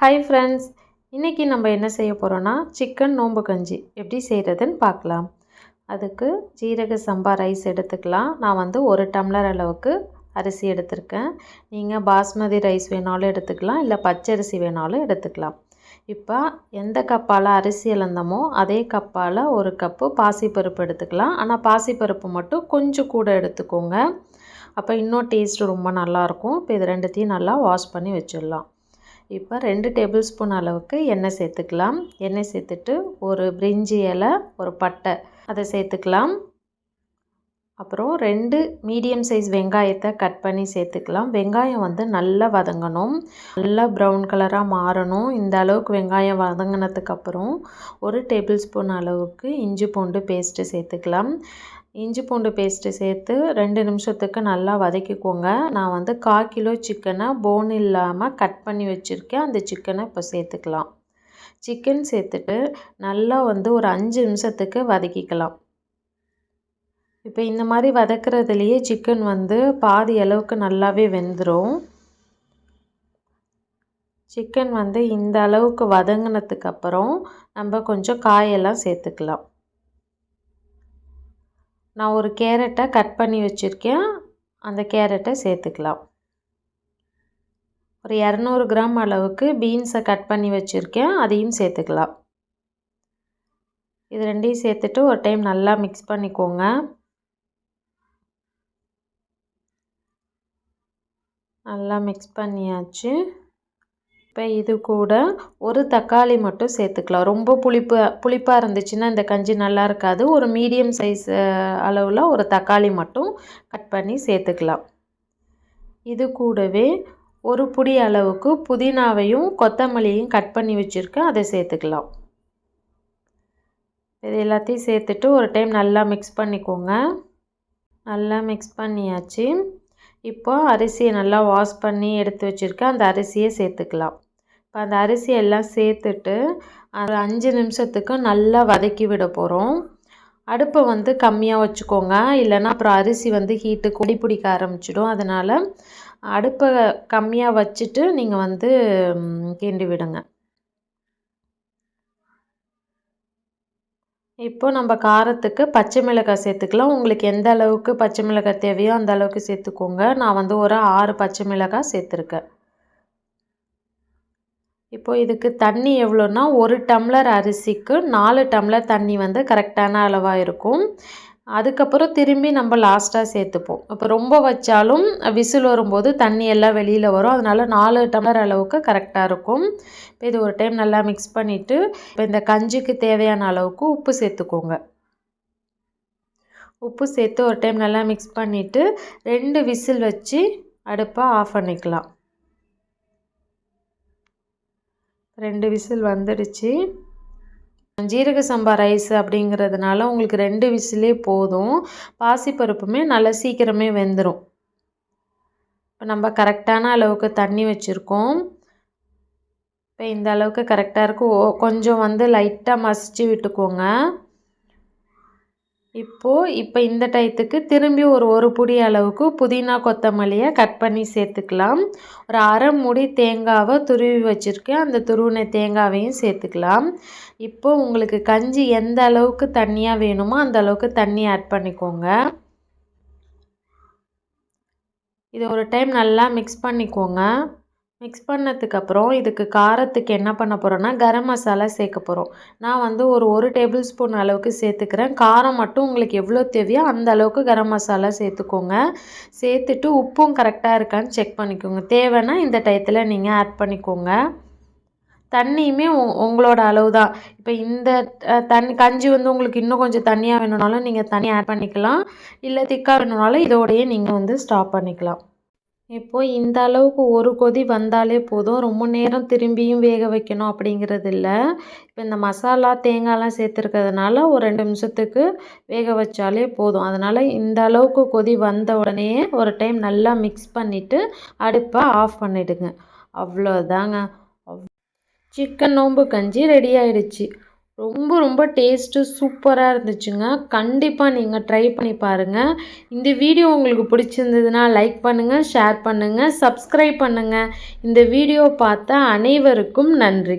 Hi friends இன்றைக்கி நம்ம என்ன செய்ய போகிறோன்னா சிக்கன் நோம்பு கஞ்சி. எப்படி செய்கிறதுன்னு பார்க்கலாம். அதுக்கு ஜீரக சம்பா ரைஸ் எடுத்துக்கலாம். நான் வந்து ஒரு டம்ளர் அளவுக்கு அரிசி எடுத்திருக்கேன். நீங்கள் பாஸ்மதி ரைஸ் வேணாலும் எடுத்துக்கலாம். இல்லை பச்சரிசி வேணாலும் எடுத்துக்கலாம். இப்போ எந்த கப்பால் அரிசி இழந்தமோ அதே கப்பால் ஒரு கப்பு பாசிப்பருப்பு எடுத்துக்கலாம். ஆனால் பாசிப்பருப்பு மட்டும் கொஞ்சம் கூட எடுத்துக்கோங்க. அப்போ இன்னும் டேஸ்ட் ரொம்ப நல்லாயிருக்கும் இப்போ இது ரெண்டுத்தையும் நல்லா வாஷ் பண்ணி வச்சிடலாம். இப்போ ரெண்டு டேபிள் ஸ்பூன் அளவுக்கு எண்ணெய் சேர்த்துக்கலாம். எண்ணெய் சேர்த்துட்டு ஒரு பிரிஞ்சி இலை ஒரு பட்டை அதை சேர்த்துக்கலாம். அப்புறம் ரெண்டு மீடியம் சைஸ் வெங்காயத்தை கட் பண்ணி சேர்த்துக்கலாம். வெங்காயம் வந்து நல்லா வதங்கணும். நல்லா ப்ரௌன் கலராக மாறணும். இந்த அளவுக்கு வெங்காயம் வதங்கினதுக்கப்புறம் ஒரு டேபிள் ஸ்பூன் அளவுக்கு இஞ்சி பூண்டு பேஸ்ட்டு சேர்த்துக்கலாம். இஞ்சி பூண்டு பேஸ்ட்டு சேர்த்து ரெண்டு நிமிஷத்துக்கு நல்லா வதக்கிக்கோங்க. நான் வந்து கால் கிலோ சிக்கனை போன் இல்லாமல் கட் பண்ணி வச்சுருக்கேன். அந்த சிக்கனை இப்போ சேர்த்துக்கலாம். சிக்கன் சேர்த்துட்டு நல்லா வந்து ஒரு அஞ்சு நிமிஷத்துக்கு வதக்கிக்கலாம். இப்போ இந்த மாதிரி வதக்கிறதுலையே சிக்கன் வந்து பாதி அளவுக்கு நல்லாவே வெந்துடும் சிக்கன் வந்து இந்த அளவுக்கு வதங்கினதுக்கப்புறம் நம்ம கொஞ்சம் காயெல்லாம் சேர்த்துக்கலாம். நான் ஒரு கேரட்டை கட் பண்ணி வச்சுருக்கேன். அந்த கேரட்டை சேர்த்துக்கலாம். ஒரு இரநூறு கிராம் அளவுக்கு பீன்ஸை கட் பண்ணி வச்சுருக்கேன். அதையும் சேர்த்துக்கலாம். இது ரெண்டையும் சேர்த்துட்டு ஒரு டைம் நல்லா மிக்ஸ் பண்ணிக்கோங்க. நல்லா மிக்ஸ் பண்ணியாச்சு. இப்போ இது கூட ஒரு தக்காளி மட்டும் சேர்த்துக்கலாம். ரொம்ப புளிப்பு புளிப்பாக இருந்துச்சுன்னா இந்த கஞ்சி நல்லா இருக்காது. ஒரு மீடியம் சைஸ் அளவில் ஒரு தக்காளி மட்டும் கட் பண்ணி சேர்த்துக்கலாம். இது கூடவே ஒரு புடி அளவுக்கு புதினாவையும் கொத்தமல்லியையும் கட் பண்ணி வச்சுருக்கேன். அதை சேர்த்துக்கலாம். இது எல்லாத்தையும் சேர்த்துட்டு ஒரு டைம் நல்லா மிக்ஸ் பண்ணிக்கோங்க. நல்லா மிக்ஸ் பண்ணியாச்சு. இப்போ அரிசியை நல்லா வாஷ் பண்ணி எடுத்து வச்சுருக்கேன் அந்த அரிசியை சேர்த்துக்கலாம். இப்போ அந்த அரிசி எல்லாம் சேர்த்துட்டு ஒரு அஞ்சு நிமிஷத்துக்கு நல்லா வதக்கி விட போகிறோம் அடுப்பை வந்து கம்மியாக வச்சுக்கோங்க. இல்லைன்னா அப்புறம் அரிசி வந்து ஹீட்டு கொடி பிடிக்க ஆரம்பிச்சிடும். அதனால் அடுப்பை கம்மியாக வச்சுட்டு நீங்கள் வந்து கிண்டி விடுங்க. இப்போ நம்ம காரத்துக்கு பச்சை மிளகாய் சேர்த்துக்கலாம். உங்களுக்கு எந்த அளவுக்கு பச்சை மிளகாய் தேவையோ அந்த அளவுக்கு சேர்த்துக்கோங்க. நான் வந்து ஒரு ஆறு பச்சை மிளகாய் சேர்த்துருக்கேன். இப்போது இதுக்கு தண்ணி எவ்வளோன்னா ஒரு டம்ளர் அரிசிக்கு நாலு டம்ளர் தண்ணி வந்து கரெக்டான அளவாக இருக்கும். அதுக்கப்புறம் திரும்பி நம்ம லாஸ்ட்டாக சேர்த்துப்போம். இப்போ ரொம்ப வச்சாலும் விசில் வரும்போது தண்ணி எல்லாம் வெளியில் வரும். அதனால் நாலு டம்ளர் அளவுக்கு கரெக்டாக இருக்கும். இப்போ இது ஒரு டைம் நல்லா மிக்ஸ் பண்ணிவிட்டு இப்போ இந்த கஞ்சிக்கு தேவையான அளவுக்கு உப்பு சேர்த்துக்கோங்க. உப்பு சேர்த்து ஒரு டைம் நல்லா மிக்ஸ் பண்ணிவிட்டு ரெண்டு விசில் வச்சு அடுப்பை ஆஃப் பண்ணிக்கலாம். ரெண்டு விசில் வந்துடுச்சு. ஜீரக சம்பா ரைஸ் அப்படிங்கிறதுனால உங்களுக்கு ரெண்டு விசிலே போதும். பாசிப்பருப்புமே நல்லா சீக்கிரமே வெந்துடும் இப்போ நம்ம கரெக்டான அளவுக்கு தண்ணி வச்சுருக்கோம். இப்போ இந்த அளவுக்கு கரெக்டாக இருக்கும் கொஞ்சம் வந்து லைட்டாக மசிச்சு விட்டுக்கோங்க. இப்போது இப்போ இந்த டயத்துக்கு திரும்பி ஒரு ஒரு புடி அளவுக்கு புதினா கொத்தமல்லியை கட் பண்ணி சேர்த்துக்கலாம். ஒரு அரை முடி தேங்காவை துருவி வச்சுருக்கேன் அந்த துருவின தேங்காவையும் சேர்த்துக்கலாம். இப்போது உங்களுக்கு கஞ்சி எந்த அளவுக்கு தண்ணியாக வேணுமோ அந்த அளவுக்கு தண்ணி ஆட் பண்ணிக்கோங்க. இதை ஒரு டைம் நல்லா மிக்ஸ் பண்ணிக்கோங்க. மிக்ஸ் பண்ணதுக்கப்புறம் இதுக்கு காரத்துக்கு என்ன பண்ண போகிறோன்னா கரம் மசாலா சேர்க்க போகிறோம் நான் வந்து ஒரு ஒரு டேபிள் ஸ்பூன் அளவுக்கு சேர்த்துக்கிறேன். காரம் மட்டும் உங்களுக்கு எவ்வளோ தேவையோ அந்த அளவுக்கு கரம் மசாலா சேர்த்துக்கோங்க. சேர்த்துட்டு உப்பும் கரெக்டாக இருக்கான்னு செக் பண்ணிக்கோங்க. தேவைன்னா இந்த டயத்தில் நீங்கள் ஆட் பண்ணிக்கோங்க. தண்ணியுமே உங்களோட அளவு தான் இப்போ இந்த தண்ணி கஞ்சி வந்து உங்களுக்கு இன்னும் கொஞ்சம் தண்ணியாக வேணும்னாலும் நீங்கள் தண்ணி ஆட் பண்ணிக்கலாம். இல்லை திக்காக வேணும்னாலும் இதோடையே நீங்கள் வந்து ஸ்டாப் பண்ணிக்கலாம். இப்போது இந்த அளவுக்கு ஒரு கொதி வந்தாலே போதும். ரொம்ப நேரம் திரும்பியும் வேக வைக்கணும் அப்படிங்கிறது இல்லை இப்போ இந்த மசாலா தேங்காய்லாம் சேர்த்துருக்கிறதுனால ஒரு ரெண்டு நிமிஷத்துக்கு வேக வச்சாலே போதும். அதனால் இந்த அளவுக்கு கொதி வந்த உடனே ஒரு டைம் நல்லா மிக்ஸ் பண்ணிவிட்டு அடுப்பை ஆஃப் பண்ணிவிடுங்க அவ்வளோதாங்க சிக்கன் நோம்பு கஞ்சி ரெடி ஆயிடுச்சு. ரொம்ப ரொம்ப டேஸ்ட்டு சூப்பராக இருந்துச்சுங்க. கண்டிப்பாக நீங்கள் ட்ரை பண்ணி பாருங்கள் இந்த வீடியோ உங்களுக்கு பிடிச்சிருந்ததுன்னா லைக் பண்ணுங்கள் ஷேர் பண்ணுங்கள் சப்ஸ்கிரைப் பண்ணுங்கள் இந்த வீடியோ பார்த்த அனைவருக்கும் நன்றி.